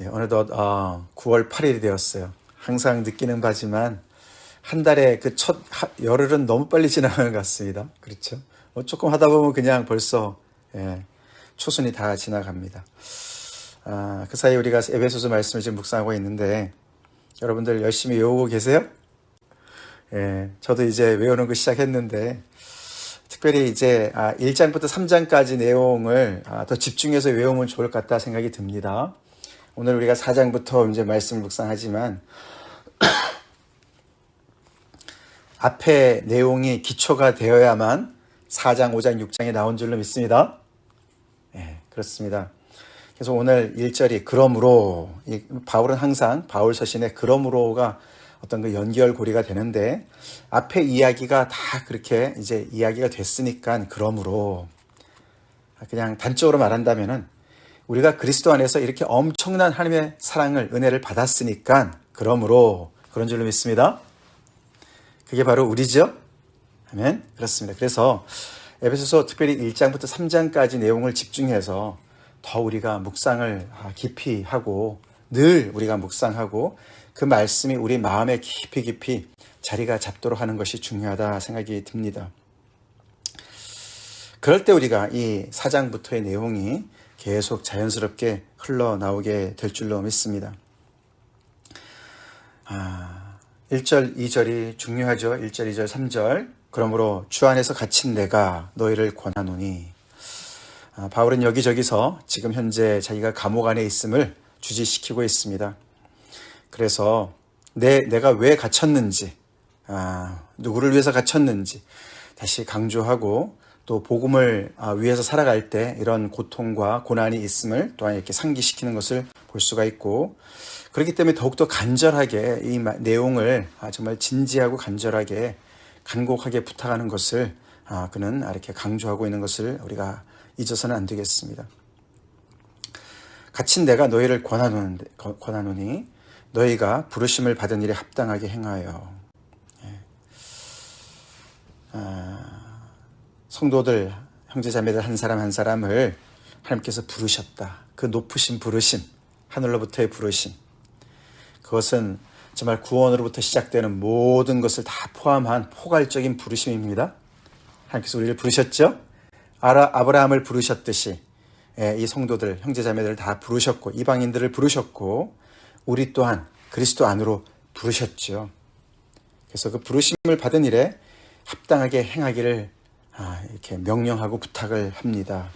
네, 어느덧 어, 9월 8일이 되었어요. 항상 느끼는 바지만 한 달에 그 첫 열흘은 너무 빨리 지나가는 것 같습니다. 그렇죠? 뭐 조금 하다 보면 그냥 벌써 예, 초순이 다 지나갑니다. 아, 그 사이 우리가 에베소서 말씀을 지금 묵상하고 있는데 여러분들 열심히 외우고 계세요? 예, 저도 이제 외우는 거 시작했는데 특별히 이제 아, 1장부터 3장까지 내용을 아, 더 집중해서 외우면 좋을 것 같다 생각이 듭니다. 오늘 우리가 4장부터 이제 말씀을 묵상하지만 앞에 내용이 기초가 되어야만 4장, 5장, 6장에 나온 줄로 믿습니다. 예, 그렇습니다. 그래서 오늘 1절이 그러므로 이 바울은 항상 바울 서신에 그러므로가 어떤 그 연결고리가 되는데 앞에 이야기가 다 그렇게 이제 이야기가 됐으니까 그러므로 그냥 단적으로 말한다면은 우리가 그리스도 안에서 이렇게 엄청난 하나님의 사랑을 은혜를 받았으니까 그러므로 그런 줄로 믿습니다. 그게 바로 우리죠. 아멘. 그렇습니다. 그래서 에베소서 특별히 1장부터 3장까지 내용을 집중해서 더 우리가 묵상을 깊이 하고 늘 우리가 묵상하고 그 말씀이 우리 마음에 깊이 깊이 자리가 잡도록 하는 것이 중요하다 생각이 듭니다. 그럴 때 우리가 이 4장부터의 내용이 계속 자연스럽게 흘러나오게 될 줄로 믿습니다. 아, 1절, 2절이 중요하죠. 1절, 2절, 3절. 그러므로 주 안에서 갇힌 내가 너희를 권하노니. 아, 바울은 여기저기서 지금 현재 자기가 감옥 안에 있음을 주지시키고 있습니다. 그래서 내, 내가 왜 갇혔는지, 아, 누구를 위해서 갇혔는지 다시 강조하고 또 복음을 아, 위해서 살아갈 때 이런 고통과 고난이 있음을 또한 이렇게 상기시키는 것을 볼 수가 있고 그렇기 때문에 더욱더 간절하게 이 내용을 아, 정말 진지하고 간절하게 간곡하게 부탁하는 것을 아, 그는 이렇게 강조하고 있는 것을 우리가 잊어서는 안 되겠습니다. 갇힌 내가 너희를 권하노니, 너희가 부르심을 받은 일에 합당하게 행하여 예. 아, 성도들 형제 자매들 한 사람 한 사람을 하나님께서 부르셨다. 그 높으신 부르심 하늘로부터의 부르심 그것은 정말 구원으로부터 시작되는 모든 것을 다 포함한 포괄적인 부르심입니다. 하나님께서 우리를 부르셨죠? 아라, 아브라함을 부르셨듯이 예, 이 성도들, 형제 자매들을 다 부르셨고 이방인들을 부르셨고 우리 또한 그리스도 안으로 부르셨죠. 그래서 그 부르심을 받은 일에 합당하게 행하기를 아, 이렇게 명령하고 부탁을 합니다.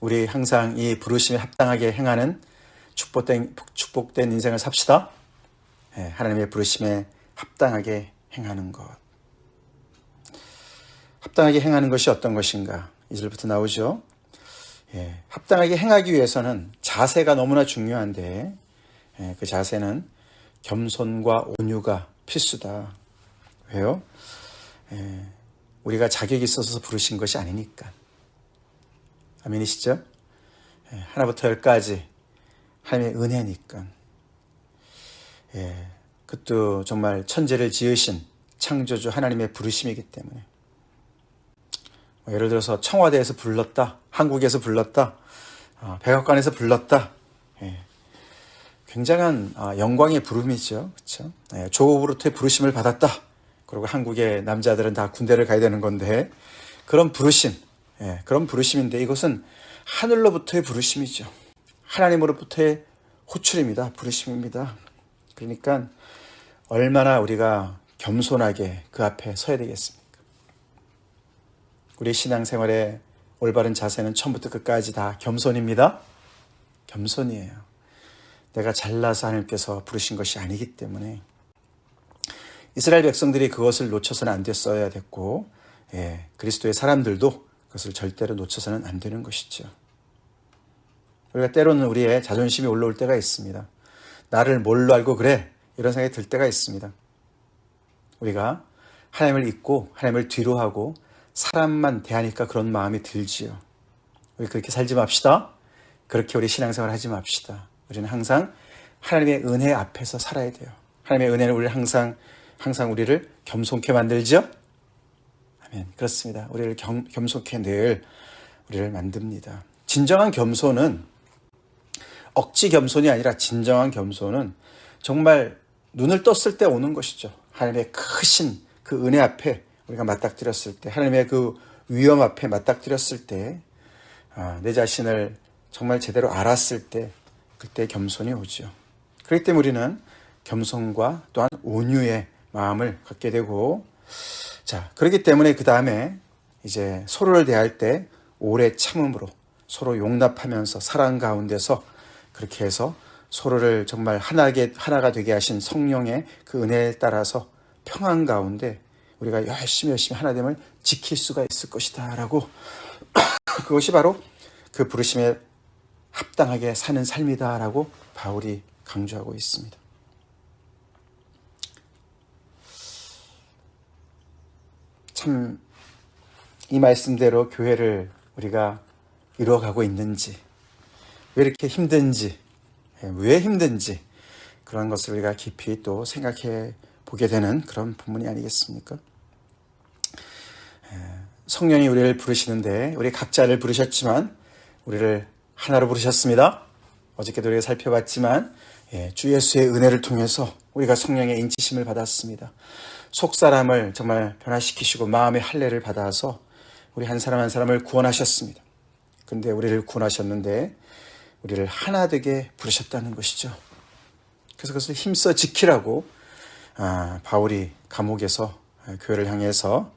우리 항상 이 부르심에 합당하게 행하는 축복된, 축복된 인생을 삽시다. 예, 하나님의 부르심에 합당하게 행하는 것. 합당하게 행하는 것이 어떤 것인가? 이절부터 나오죠. 예, 합당하게 행하기 위해서는 자세가 너무나 중요한데 예, 그 자세는 겸손과 온유가 필수다. 왜요? 예, 우리가 자격이 있어서 부르신 것이 아니니까. 아멘이시죠? 예, 하나부터 열까지 하나님의 은혜니까. 예, 그것도 정말 천재를 지으신 창조주 하나님의 부르심이기 때문에. 뭐 예를 들어서 청와대에서 불렀다, 한국에서 불렀다, 어, 백악관에서 불렀다. 예, 굉장한 어, 영광의 부름이죠, 그렇죠? 예, 조오브로트의 부르심을 받았다. 그리고 한국의 남자들은 다 군대를 가야 되는 건데 그런 부르심, 예, 그런 부르심인데 이것은 하늘로부터의 부르심이죠. 하나님으로부터의 호출입니다. 부르심입니다. 그러니까 얼마나 우리가 겸손하게 그 앞에 서야 되겠습니까? 우리 신앙생활의 올바른 자세는 처음부터 끝까지 다 겸손입니다. 겸손이에요. 내가 잘나서 하나님께서 부르신 것이 아니기 때문에 이스라엘 백성들이 그것을 놓쳐서는 안 됐어야 됐고 예, 그리스도의 사람들도 그것을 절대로 놓쳐서는 안 되는 것이죠. 우리가 때로는 우리의 자존심이 올라올 때가 있습니다. 나를 뭘로 알고 그래? 이런 생각이 들 때가 있습니다. 우리가 하나님을 잊고 하나님을 뒤로 하고 사람만 대하니까 그런 마음이 들지요. 우리 그렇게 살지 맙시다. 그렇게 우리 신앙생활 하지 맙시다. 우리는 항상 하나님의 은혜 앞에서 살아야 돼요. 하나님의 은혜는 우리를 항상 항상 우리를 겸손케 만들죠. 아멘. 그렇습니다. 우리를 겸, 겸손케 늘 우리를 만듭니다. 진정한 겸손은 억지 겸손이 아니라 진정한 겸손은 정말 눈을 떴을 때 오는 것이죠. 하나님의 크신 그 은혜 앞에 우리가 맞닥뜨렸을 때, 하나님의 그 위험 앞에 맞닥뜨렸을 때, 아, 내 자신을 정말 제대로 알았을 때, 그때 겸손이 오죠. 그렇기 때문에 우리는 겸손과 또한 온유의 마음을 갖게 되고, 자, 그렇기 때문에 그 다음에 이제 서로를 대할 때 오래 참음으로 서로 용납하면서 사랑 가운데서 그렇게 해서 서로를 정말 하나게, 하나가 되게 하신 성령의 그 은혜에 따라서 평안 가운데 우리가 열심히 열심히 하나됨을 지킬 수가 있을 것이다. 라고 그것이 바로 그 부르심에 합당하게 사는 삶이다. 라고 바울이 강조하고 있습니다. 참, 이 말씀대로 교회를 우리가 이루어가고 있는지, 왜 이렇게 힘든지, 예, 왜 힘든지, 그런 것을 우리가 깊이 또 생각해 보게 되는 그런 부분이 아니겠습니까? 예, 성령이 우리를 부르시는데, 우리 각자를 부르셨지만, 우리를 하나로 부르셨습니다. 어저께도 우리가 살펴봤지만, 예, 주 예수의 은혜를 통해서 우리가 성령의 인치심을 받았습니다. 속 사람을 정말 변화시키시고 마음의 할례를 받아서 우리 한 사람 한 사람을 구원하셨습니다. 근데 우리를 구원하셨는데 우리를 하나 되게 부르셨다는 것이죠. 그래서 그것을 힘써 지키라고 아, 바울이 감옥에서 교회를 향해서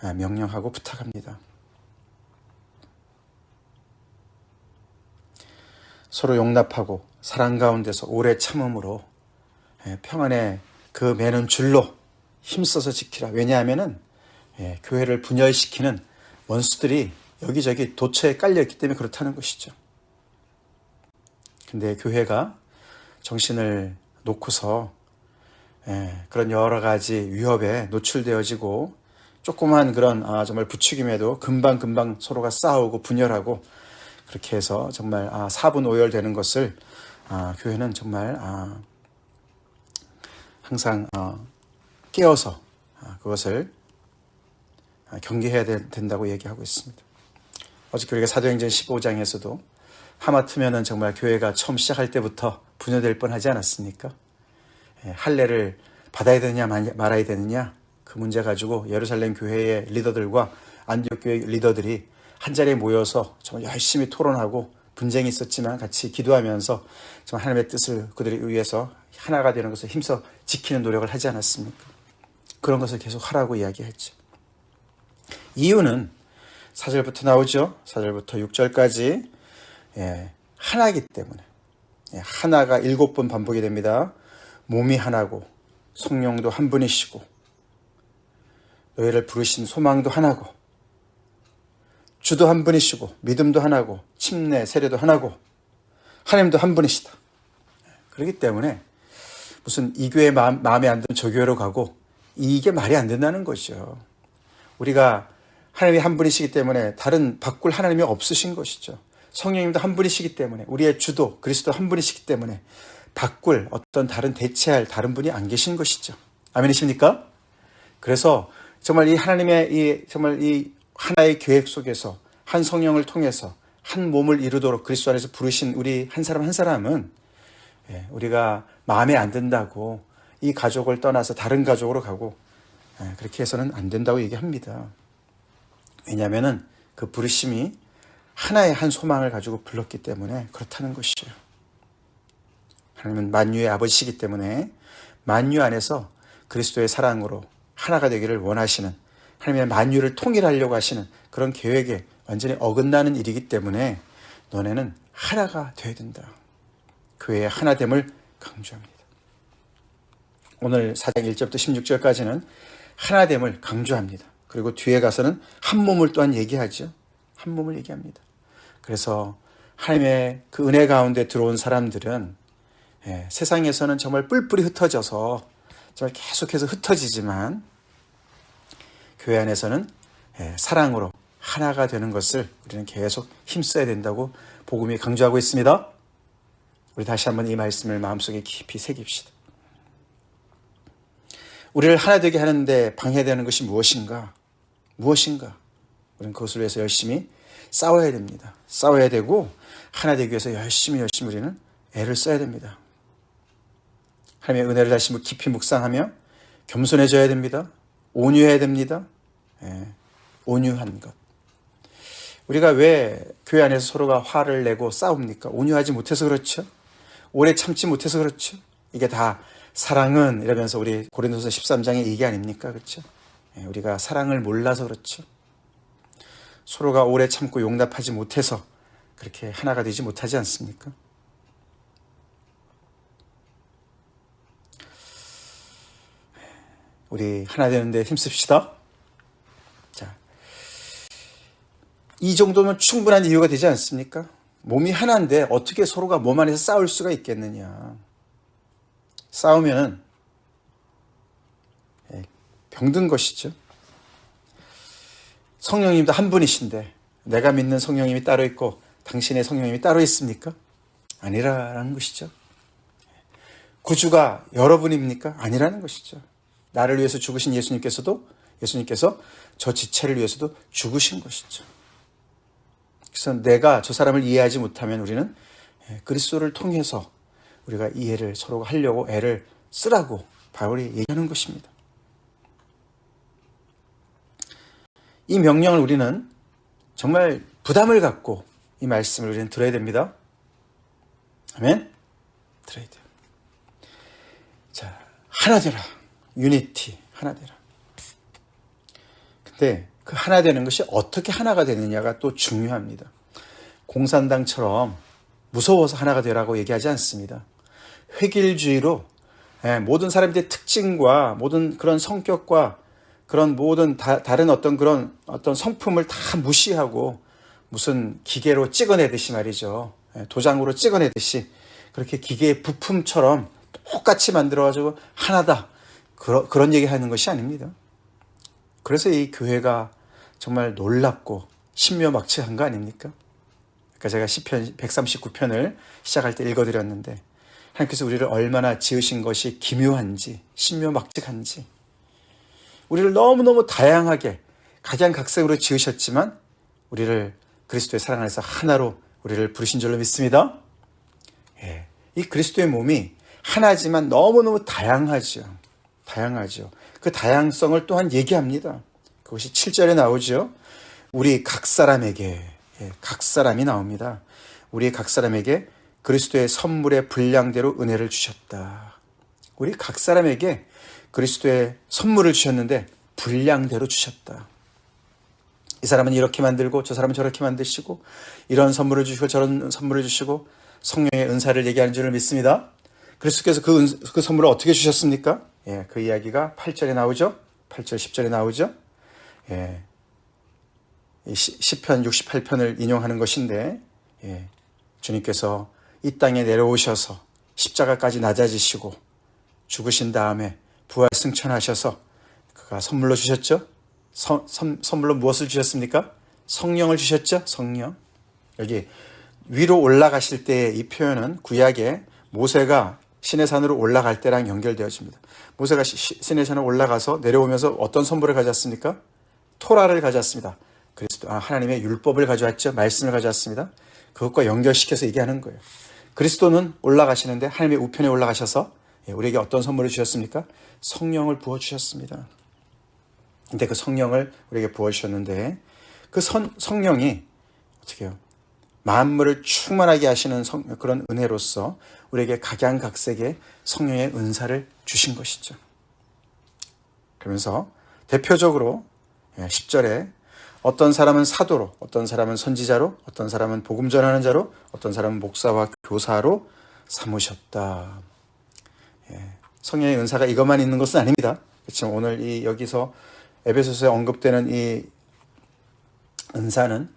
아, 명령하고 부탁합니다. 서로 용납하고 사랑 가운데서 오래 참음으로 예, 평안의 그 매는 줄로 힘써서 지키라. 왜냐하면은 예, 교회를 분열시키는 원수들이 여기저기 도처에 깔려 있기 때문에 그렇다는 것이죠. 근데 교회가 정신을 놓고서 예, 그런 여러 가지 위협에 노출되어지고 조그만 그런 아, 정말 부추김에도 금방 금방 서로가 싸우고 분열하고 그렇게 해서 정말 아, 사분 오열되는 것을 아, 교회는 정말 아, 항상 어, 깨어서 아, 그것을 아, 경계해야 된다고 얘기하고 있습니다. 어저께 우리가 사도행전 15장에서도 하마터면은 정말 교회가 처음 시작할 때부터 분열될 뻔하지 않았습니까? 예, 할례를 받아야 되느냐 말아야 되느냐 그 문제 가지고 예루살렘 교회의 리더들과 안디옥 교회 리더들이 한 자리에 모여서 정말 열심히 토론하고 분쟁이 있었지만 같이 기도하면서 정말 하나님의 뜻을 그들이 위해서 하나가 되는 것을 힘써 지키는 노력을 하지 않았습니까? 그런 것을 계속 하라고 이야기했죠. 이유는 4절부터 나오죠. 4절부터 6절까지 예, 하나이기 때문에 예, 하나가 일곱 번 반복이 됩니다. 몸이 하나고 성령도 한 분이시고 너희를 부르신 소망도 하나고 주도 한 분이시고 믿음도 하나고 침례 세례도 하나고 하나님도 한 분이시다. 예, 그렇기 때문에 무슨 이 교회 마음, 마음에 안 드는 저 교회로 가고 이게 말이 안 된다는 거죠. 우리가 하나님이 한 분이시기 때문에 다른 바꿀 하나님이 없으신 것이죠. 성령님도 한 분이시기 때문에 우리의 주도 그리스도 한 분이시기 때문에 바꿀 어떤 다른 대체할 다른 분이 안 계신 것이죠. 아멘이십니까? 그래서 정말 이 하나님의 이 정말 이 하나의 계획 속에서 한 성령을 통해서 한 몸을 이루도록 그리스도 안에서 부르신 우리 한 사람 한 사람은 예, 우리가 마음에 안 든다고 이 가족을 떠나서 다른 가족으로 가고 예, 그렇게 해서는 안 된다고 얘기합니다. 왜냐하면은 그 부르심이 하나의 한 소망을 가지고 불렀기 때문에 그렇다는 것이에요. 하나님은 만유의 아버지시기 때문에 만유 안에서 그리스도의 사랑으로 하나가 되기를 원하시는 하나님의 만유를 통일하려고 하시는 그런 계획에 완전히 어긋나는 일이기 때문에 너네는 하나가 되어야 된다. 교회의 하나됨을 강조합니다. 오늘 4장 1절부터 16절까지는 하나됨을 강조합니다. 그리고 뒤에 가서는 한 몸을 또한 얘기하죠. 한 몸을 얘기합니다. 그래서 하나님의 그 은혜 가운데 들어온 사람들은 예, 세상에서는 정말 뿔뿔이 흩어져서 정말 계속해서 흩어지지만 교회 안에서는 예, 사랑으로 하나가 되는 것을 우리는 계속 힘써야 된다고 복음이 강조하고 있습니다. 우리 다시 한번 이 말씀을 마음속에 깊이 새깁시다. 우리를 하나 되게 하는데 방해되는 것이 무엇인가? 무엇인가? 우리는 그것을 위해서 열심히 싸워야 됩니다. 싸워야 되고 하나 되기 위해서 열심히 열심히 우리는 애를 써야 됩니다. 하나님의 은혜를 다시 깊이 묵상하며 겸손해져야 됩니다. 온유해야 됩니다. 예, 온유한 것. 우리가 왜 교회 안에서 서로가 화를 내고 싸웁니까? 온유하지 못해서 그렇죠. 오래 참지 못해서 그렇죠. 이게 다 사랑은 이러면서 우리 고린도서 13장의 얘기 아닙니까? 그렇죠? 예, 우리가 사랑을 몰라서 그렇죠. 서로가 오래 참고 용납하지 못해서 그렇게 하나가 되지 못하지 않습니까? 우리 하나 되는데 힘씁시다. 자, 이 정도면 충분한 이유가 되지 않습니까? 몸이 하나인데 어떻게 서로가 몸 안에서 싸울 수가 있겠느냐. 싸우면은 예, 병든 것이죠. 성령님도 한 분이신데 내가 믿는 성령님이 따로 있고 당신의 성령님이 따로 있습니까? 아니라는 것이죠. 구주가 여러분입니까? 아니라는 것이죠. 나를 위해서 죽으신 예수님께서도 예수님께서 저 지체를 위해서도 죽으신 것이죠. 그래서 내가 저 사람을 이해하지 못하면 우리는 예, 그리스도를 통해서 우리가 이해를 서로가 하려고 애를 쓰라고 바울이 얘기하는 것입니다. 이 명령을 우리는 정말 부담을 갖고 이 말씀을 우리는 들어야 됩니다. 아멘? 들어야 돼요. 자, 하나 되라. 유니티. 하나 되라. 근데 그 하나 되는 것이 어떻게 하나가 되느냐가 또 중요합니다. 공산당처럼 무서워서 하나가 되라고 얘기하지 않습니다. 획일주의로 예, 모든 사람들의 특징과 모든 그런 성격과 그런 모든 다, 른 어떤 그런 어떤 성품을 다 무시하고 무슨 기계로 찍어내듯이 말이죠. 예, 도장으로 찍어내듯이 그렇게 기계의 부품처럼 똑같이 만들어가지고 하나다. 그러, 그런 얘기 하는 것이 아닙니다. 그래서 이 교회가 정말 놀랍고 신묘막측한 거 아닙니까? 그러니까 제가 시편 139편을 시작할 때 읽어드렸는데 하나님께서 우리를 얼마나 지으신 것이 기묘한지 신묘막측한지 우리를 너무너무 다양하게 각양각색으로 지으셨지만 우리를 그리스도의 사랑 안에서 하나로 우리를 부르신 줄로 믿습니다. 예, 이 그리스도의 몸이 하나지만 너무너무 다양하죠. 다양하죠. 그 다양성을 또한 얘기합니다. 그것이 7절에 나오죠. 우리 각 사람에게, 예, 각 사람이 나옵니다. 우리 각 사람에게 그리스도의 선물의 분량대로 은혜를 주셨다. 우리 각 사람에게 그리스도의 선물을 주셨는데 분량대로 주셨다. 이 사람은 이렇게 만들고 저 사람은 저렇게 만드시고 이런 선물을 주시고 저런 선물을 주시고 성령의 은사를 얘기하는 줄을 믿습니다. 그리스도께서 그, 은, 그 선물을 어떻게 주셨습니까? 예, 그 이야기가 8절에 나오죠. 8절, 10절에 나오죠. 예, 10편, 68편을 인용하는 것인데, 예, 주님께서 이 땅에 내려오셔서 십자가까지 낮아지시고 죽으신 다음에 부활 승천하셔서 그가 선물로 주셨죠. 선, 선, 선물로 무엇을 주셨습니까? 성령을 주셨죠. 성령. 여기 위로 올라가실 때의 이 표현은 구약에 모세가 신의 산으로 올라갈 때랑 연결되어집니다. 모세가 산에 올라가서 내려오면서 어떤 선물을 가져왔습니까? 토라를 가져왔습니다. 그리스도 아, 하나님의 율법을 가져왔죠. 말씀을 가져왔습니다. 그것과 연결시켜서 얘기하는 거예요. 그리스도는 올라가시는데 하나님의 우편에 올라가셔서 예, 우리에게 어떤 선물을 주셨습니까? 성령을 부어 주셨습니다. 근데 그 성령을 우리에게 부어 주셨는데 그 선, 성령이 어떻게 해요? 만물을 충만하게 하시는 성, 그런 은혜로서 우리에게 각양각색의 성령의 은사를 주신 것이죠. 그러면서 대표적으로 10절에 예, 어떤 사람은 사도로, 어떤 사람은 선지자로, 어떤 사람은 복음 전하는 자로, 어떤 사람은 목사와 교사로 삼으셨다. 예, 성령의 은사가 이것만 있는 것은 아닙니다. 그렇지만 오늘 이 여기서 에베소서에 언급되는 이 은사는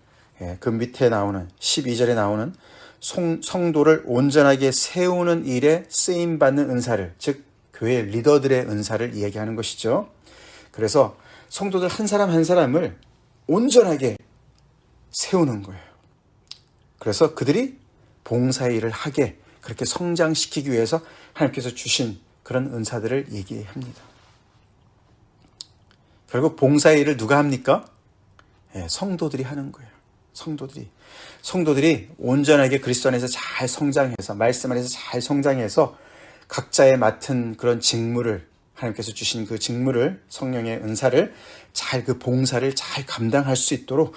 예, 그 밑에 나오는 12절에 나오는 성, 성도를 온전하게 세우는 일에 쓰임 받는 은사를 즉 교회 리더들의 은사를 이야기하는 것이죠. 그래서 성도들 한 사람 한 사람을 온전하게 세우는 거예요. 그래서 그들이 봉사의 일을 하게 그렇게 성장시키기 위해서 하나님께서 주신 그런 은사들을 얘기합니다. 결국 봉사의 일을 누가 합니까? 예, 성도들이 하는 거예요. 성도들이 성도들이 온전하게 그리스도 안에서 잘 성장해서 말씀 안에서 잘 성장해서 각자의 맡은 그런 직무를 하나님께서 주신 그 직무를 성령의 은사를 잘 그 봉사를 잘 감당할 수 있도록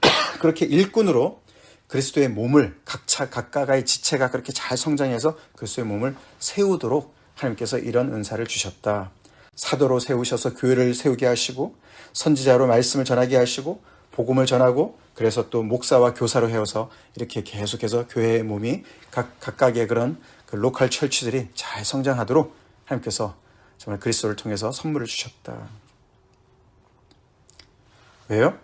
그렇게 일꾼으로 그리스도의 몸을 각차 각각의 지체가 그렇게 잘 성장해서 그리스도의 몸을 세우도록 하나님께서 이런 은사를 주셨다. 사도로 세우셔서 교회를 세우게 하시고 선지자로 말씀을 전하게 하시고 복음을 전하고 그래서 또 목사와 교사로 해서 이렇게 계속해서 교회의 몸이 각 각각의 그런 그 로컬 철치들이 잘 성장하도록 하나님께서 정말 그리스도를 통해서 선물을 주셨다. 왜요?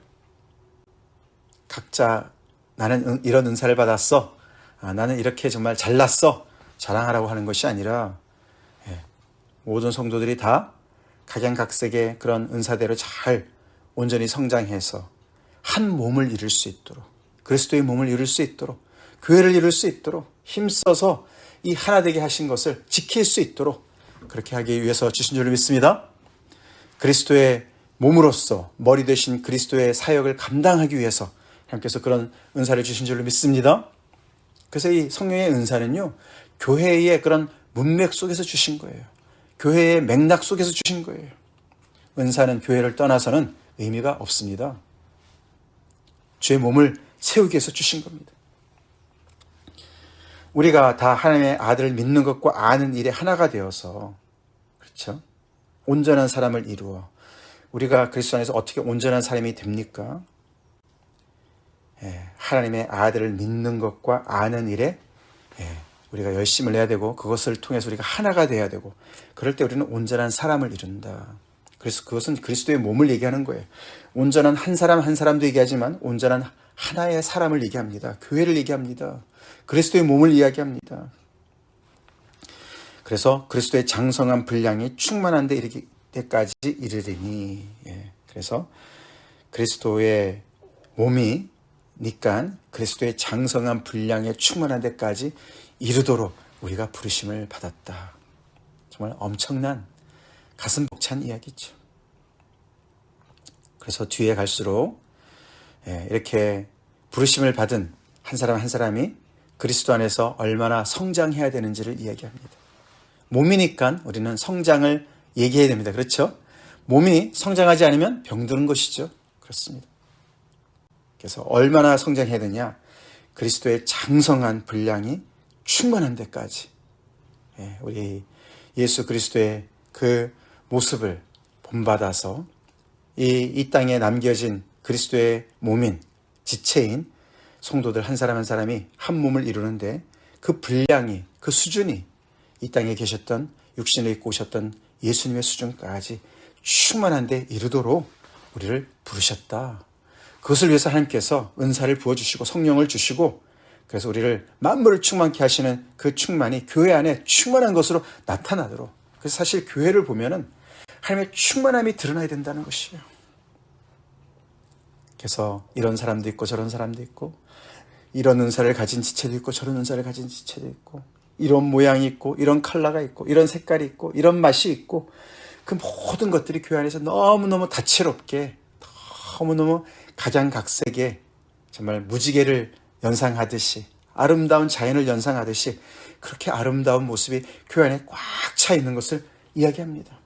각자 나는 이런 은사를 받았어. 아, 나는 이렇게 정말 잘났어. 자랑하라고 하는 것이 아니라 예, 모든 성도들이 다 각양각색의 그런 은사대로 잘 온전히 성장해서 한 몸을 이룰 수 있도록 그리스도의 몸을 이룰 수 있도록 교회를 이룰 수 있도록 힘써서 이 하나 되게 하신 것을 지킬 수 있도록 그렇게 하기 위해서 주신 줄을 믿습니다. 그리스도의 몸으로서 머리 되신 그리스도의 사역을 감당하기 위해서 하나님께서 그런 은사를 주신 줄로 믿습니다. 그래서 이 성령의 은사는요, 교회의 그런 문맥 속에서 주신 거예요. 교회의 맥락 속에서 주신 거예요. 은사는 교회를 떠나서는 의미가 없습니다. 주의 몸을 세우기 위해서 주신 겁니다. 우리가 다 하나님의 아들을 믿는 것과 아는 일에 하나가 되어서 그렇죠? 온전한 사람을 이루어 우리가 그리스도 안에서 어떻게 온전한 사람이 됩니까? 예, 하나님의 아들을 믿는 것과 아는 일에 예, 우리가 열심을 내야 되고 그것을 통해서 우리가 하나가 돼야 되고 그럴 때 우리는 온전한 사람을 이룬다. 그래서 그것은 그리스도의 몸을 얘기하는 거예요. 온전한 한 사람 한 사람도 얘기하지만 온전한 하나의 사람을 얘기합니다. 교회를 얘기합니다. 그리스도의 몸을 이야기합니다. 그래서 그리스도의 장성한 분량이 충만한 데 이르기 때까지 이르리니 예. 그래서 그리스도의 몸이 니까 그리스도의 장성한 분량에 충만한 데까지 이르도록 우리가 부르심을 받았다. 정말 엄청난 가슴 벅찬 이야기죠. 그래서 뒤에 갈수록 예, 이렇게 부르심을 받은 한 사람 한 사람이 그리스도 안에서 얼마나 성장해야 되는지를 이야기합니다. 몸이니까 우리는 성장을 얘기해야 됩니다. 그렇죠? 몸이 성장하지 않으면 병드는 것이죠. 그렇습니다. 그래서 얼마나 성장해야 되냐? 그리스도의 장성한 분량이 충만한 데까지 예, 우리 예수 그리스도의 그 모습을 본받아서 이, 이 땅에 남겨진 그리스도의 몸인 지체인 성도들 한 사람 한 사람이 한 몸을 이루는데 그 분량이 그 수준이 이 땅에 계셨던 육신을 입고 오셨던 예수님의 수준까지 충만한 데 이르도록 우리를 부르셨다. 그것을 위해서 하나님께서 은사를 부어주시고 성령을 주시고 그래서 우리를 만물을 충만케 하시는 그 충만이 교회 안에 충만한 것으로 나타나도록 그래서 사실 교회를 보면은 하나님의 충만함이 드러나야 된다는 것이에요. 그래서 이런 사람도 있고 저런 사람도 있고 이런 은사를 가진 지체도 있고 저런 은사를 가진 지체도 있고 이런 모양이 있고 이런 컬러가 있고 이런 색깔이 있고 이런 맛이 있고 그 모든 것들이 교회 안에서 너무너무 다채롭게 너무너무 각양각색의 정말 무지개를 연상하듯이 아름다운 자연을 연상하듯이 그렇게 아름다운 모습이 교회 안에 꽉 차 있는 것을 이야기합니다.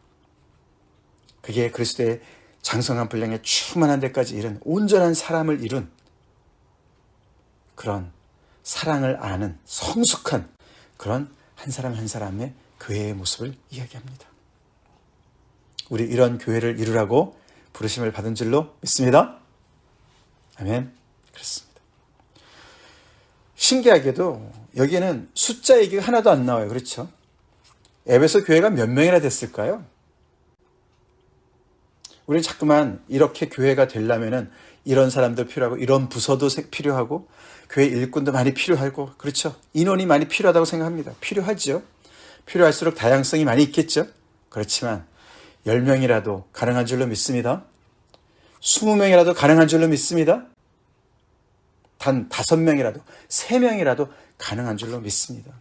그게 그리스도의 장성한 분량에 충만한 데까지 이른 온전한 사람을 이룬 그런 사랑을 아는 성숙한 그런 한 사람 한 사람의 교회의 모습을 이야기합니다. 우리 이런 교회를 이루라고 부르심을 받은 줄로 믿습니다. 아멘. 그렇습니다. 신기하게도 여기에는 숫자 얘기가 하나도 안 나와요. 그렇죠? 에베소 교회가 몇 명이나 됐을까요? 우리는 자꾸만 이렇게 교회가 되려면은 이런 사람도 필요하고 이런 부서도 필요하고 교회 일꾼도 많이 필요하고 그렇죠. 인원이 많이 필요하다고 생각합니다. 필요하죠. 필요할수록 다양성이 많이 있겠죠. 그렇지만 10명이라도 가능한 줄로 믿습니다. 20명이라도 가능한 줄로 믿습니다. 단 5명이라도, 3명이라도 가능한 줄로 믿습니다.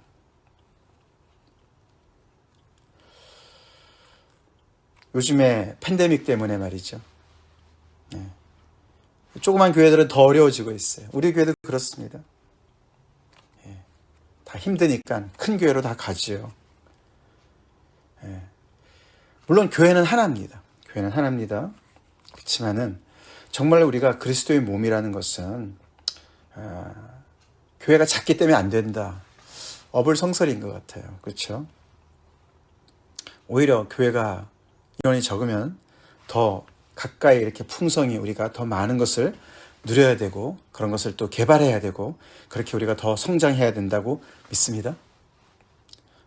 요즘에 팬데믹 때문에 말이죠. 네. 조그만 교회들은 더 어려워지고 있어요. 우리 교회도 그렇습니다. 예, 다 힘드니까 큰 교회로 다 가지요. 예, 물론 교회는 하나입니다. 교회는 하나입니다. 그렇지만은 정말 우리가 그리스도의 몸이라는 것은 아, 교회가 작기 때문에 안 된다. 어불성설인 것 같아요. 그렇죠? 오히려 교회가 인원이 적으면 더 가까이 이렇게 풍성히 우리가 더 많은 것을 누려야 되고 그런 것을 또 개발해야 되고 그렇게 우리가 더 성장해야 된다고 믿습니다.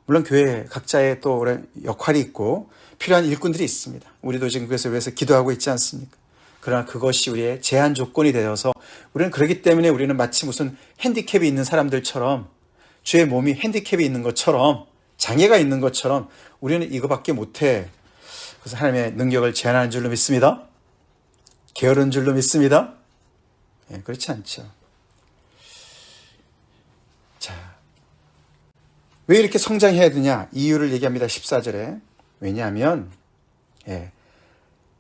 물론 교회 각자의 또 역할이 있고 필요한 일꾼들이 있습니다. 우리도 지금 그래서 위해서 기도하고 있지 않습니까? 그러나 그것이 우리의 제한 조건이 되어서 우리는 그러기 때문에 우리는 마치 무슨 핸디캡이 있는 사람들처럼 주의 몸이 핸디캡이 있는 것처럼 장애가 있는 것처럼 우리는 이거밖에 못해. 그래서 하나님의 능력을 제한하는 줄로 믿습니다. 게으른 줄로 믿습니다. 예, 그렇지 않죠. 왜 이렇게 성장해야 되냐? 이유를 얘기합니다. 14절에. 왜냐하면, 예,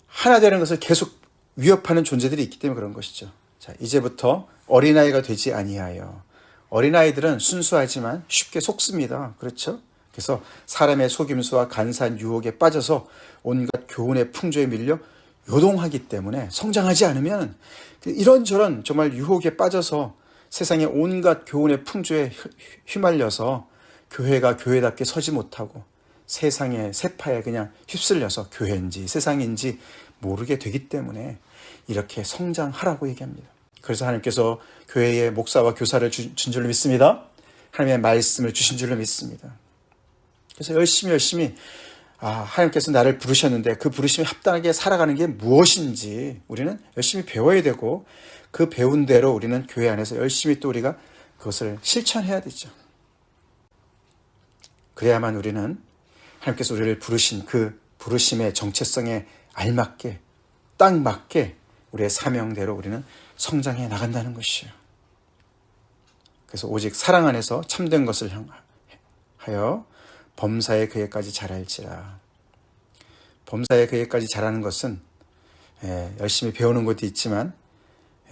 하나 되는 것을 계속 위협하는 존재들이 있기 때문에 그런 것이죠. 자, 이제부터 어린아이가 되지 아니하여. 어린아이들은 순수하지만 쉽게 속습니다. 그렇죠? 그래서 사람의 속임수와 간사한 유혹에 빠져서 온갖 교훈의 풍조에 밀려 요동하기 때문에 성장하지 않으면 이런저런 정말 유혹에 빠져서 세상의 온갖 교훈의 풍조에 휘말려서 교회가 교회답게 서지 못하고 세상의 세파에 그냥 휩쓸려서 교회인지 세상인지 모르게 되기 때문에 이렇게 성장하라고 얘기합니다. 그래서 하나님께서 교회의 목사와 교사를 준 줄로 믿습니다. 하나님의 말씀을 주신 줄로 믿습니다. 그래서 열심히 열심히 아, 하나님께서 나를 부르셨는데 그 부르심에 합당하게 살아가는 게 무엇인지 우리는 열심히 배워야 되고 그 배운 대로 우리는 교회 안에서 열심히 또 우리가 그것을 실천해야 되죠. 그래야만 우리는 하나님께서 우리를 부르신 그 부르심의 정체성에 알맞게 딱 맞게 우리의 사명대로 우리는 성장해 나간다는 것이에요. 그래서 오직 사랑 안에서 참된 것을 향하여 범사의 그에까지 자랄지라. 범사의 그에까지 자라는 것은 예, 열심히 배우는 것도 있지만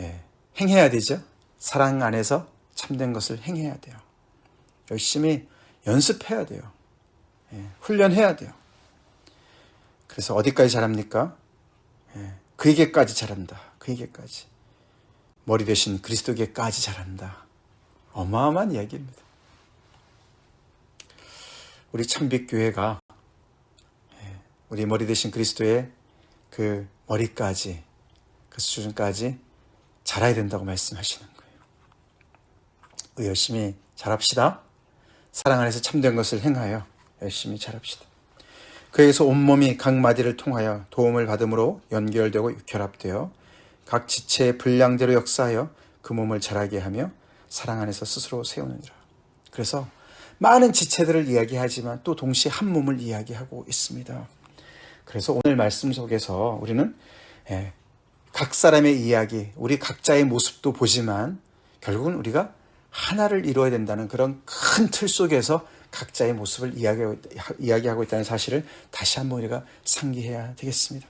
예, 행해야 되죠. 사랑 안에서 참된 것을 행해야 돼요. 열심히 연습해야 돼요. 예, 훈련해야 돼요. 그래서 어디까지 자랍니까? 예, 그에게까지 자란다. 그에게까지. 머리 대신 그리스도에게까지 자란다. 어마어마한 이야기입니다. 우리 참빛교회가 예, 우리 머리 대신 그리스도의 그 머리까지 그 수준까지 자라야 된다고 말씀하시는 거예요. 우리 열심히 자랍시다. 사랑 안에서 참된 것을 행하여 열심히 자랍시다. 그에서 온몸이 각 마디를 통하여 도움을 받음으로 연결되고 결합되어 각 지체의 분량대로 역사하여 그 몸을 자라게 하며 사랑 안에서 스스로 세우느니라. 그래서 많은 지체들을 이야기하지만 또 동시에 한 몸을 이야기하고 있습니다. 그래서 오늘 말씀 속에서 우리는 예, 각 사람의 이야기, 우리 각자의 모습도 보지만 결국은 우리가 하나를 이루어야 된다는 그런 큰 틀 속에서 각자의 모습을 이야기하고 있다는 사실을 다시 한번 우리가 상기해야 되겠습니다.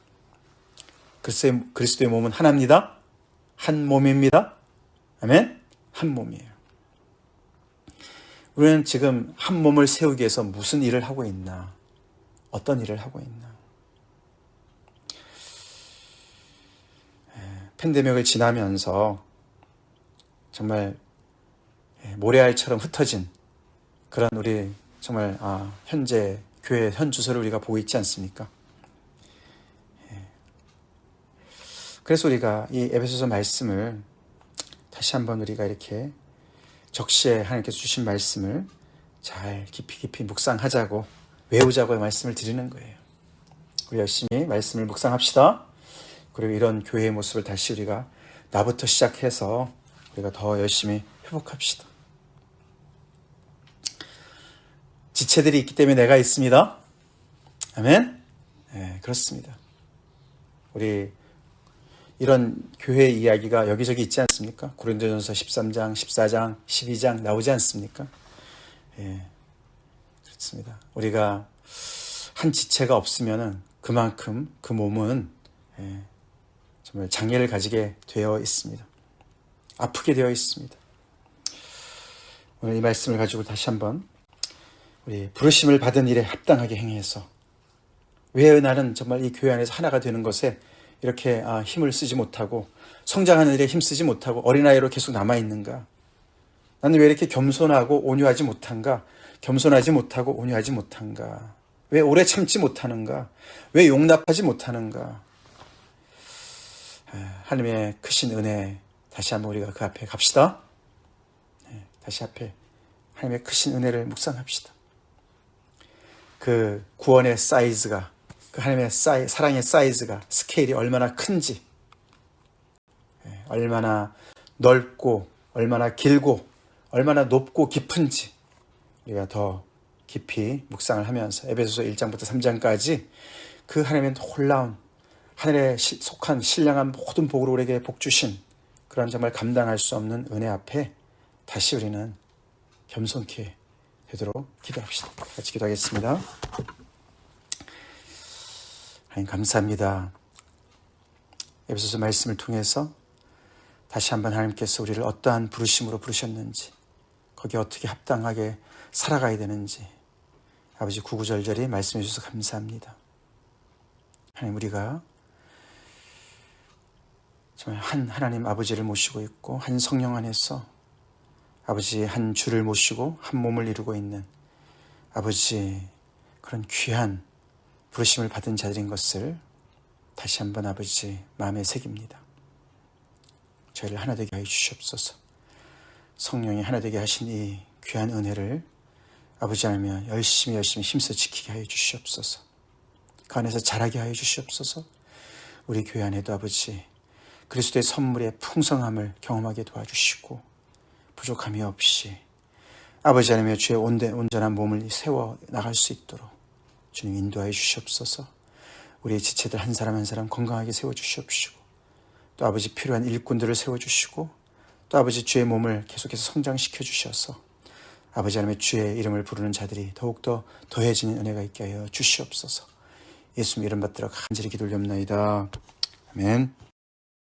그리스도의 몸은 하나입니다. 한 몸입니다. 아멘? 한 몸이에요. 우리는 지금 한 몸을 세우기 위해서 무슨 일을 하고 있나? 어떤 일을 하고 있나? 팬데믹을 지나면서 정말 모래알처럼 흩어진 그런 우리 정말 아, 현재 교회 현 주소를 우리가 보고 있지 않습니까? 그래서 우리가 이 에베소서 말씀을 다시 한번 우리가 이렇게 적시에 하나님께서 주신 말씀을 잘 깊이 깊이 묵상하자고 외우자고 말씀을 드리는 거예요. 우리 열심히 말씀을 묵상합시다. 그리고 이런 교회의 모습을 다시 우리가 나부터 시작해서 우리가 더 열심히 회복합시다. 지체들이 있기 때문에 내가 있습니다. 아멘? 네, 그렇습니다. 우리 이런 교회 이야기가 여기저기 있지 않습니까? 고린도전서 13장, 14장, 12장 나오지 않습니까? 예, 그렇습니다. 우리가 한 지체가 없으면은 그만큼 그 몸은 예, 정말 장애를 가지게 되어 있습니다. 아프게 되어 있습니다. 오늘 이 말씀을 가지고 다시 한번 우리 부르심을 받은 일에 합당하게 행해서 왜 나는 정말 이 교회 안에서 하나가 되는 것에 이렇게 아, 힘을 쓰지 못하고 성장하는 일에 힘쓰지 못하고 어린아이로 계속 남아있는가? 나는 왜 이렇게 겸손하고 온유하지 못한가? 겸손하지 못하고 온유하지 못한가? 왜 오래 참지 못하는가? 왜 용납하지 못하는가? 아, 하나님의 크신 은혜 다시 한번 우리가 그 앞에 갑시다. 네, 다시 앞에 하나님의 크신 은혜를 묵상합시다. 그 구원의 사이즈가 그 하나님의 사이, 사랑의 사이즈가 스케일이 얼마나 큰지 예, 얼마나 넓고 얼마나 길고 얼마나 높고 깊은지 우리가 더 깊이 묵상을 하면서 에베소서 1장부터 3장까지 그 하나님의 놀라운 하늘에 시- 속한 신령한 모든 복을 우리에게 복 주신 그런 정말 감당할 수 없는 은혜 앞에 다시 우리는 겸손케 되도록 기도합시다. 같이 기도하겠습니다. 하나님 감사합니다. 에베소서 말씀을 통해서 다시 한번 하나님께서 우리를 어떠한 부르심으로 부르셨는지 거기에 어떻게 합당하게 살아가야 되는지 아버지 구구절절히 말씀해 주셔서 감사합니다. 하나님 우리가 정말 한 하나님 아버지를 모시고 있고 한 성령 안에서 아버지 한 주를 모시고 한 몸을 이루고 있는 아버지 그런 귀한 부르심을 받은 자들인 것을 다시 한번 아버지 마음에 새깁니다. 저희를 하나 되게 하여 주시옵소서. 성령이 하나 되게 하신 이 귀한 은혜를 아버지 알며 열심히 열심히 힘써 지키게 하여 주시옵소서. 그 안에서 자라게 하여 주시옵소서. 우리 교회 안에도 아버지 그리스도의 선물의 풍성함을 경험하게 도와주시고 부족함이 없이 아버지 하나님의 주의 온전한 몸을 세워 나갈 수 있도록 주님 인도하여 주시옵소서. 우리의 지체들 한 사람 한 사람 건강하게 세워 주시옵시고 또 아버지 필요한 일꾼들을 세워 주시고 또 아버지 주의 몸을 계속해서 성장시켜 주셔서 아버지 하나님의 주의 이름을 부르는 자들이 더욱더 더해지는 은혜가 있게 하여 주시옵소서. 예수님 이름 받들어 간절히 기도를 옵나이다. 아멘.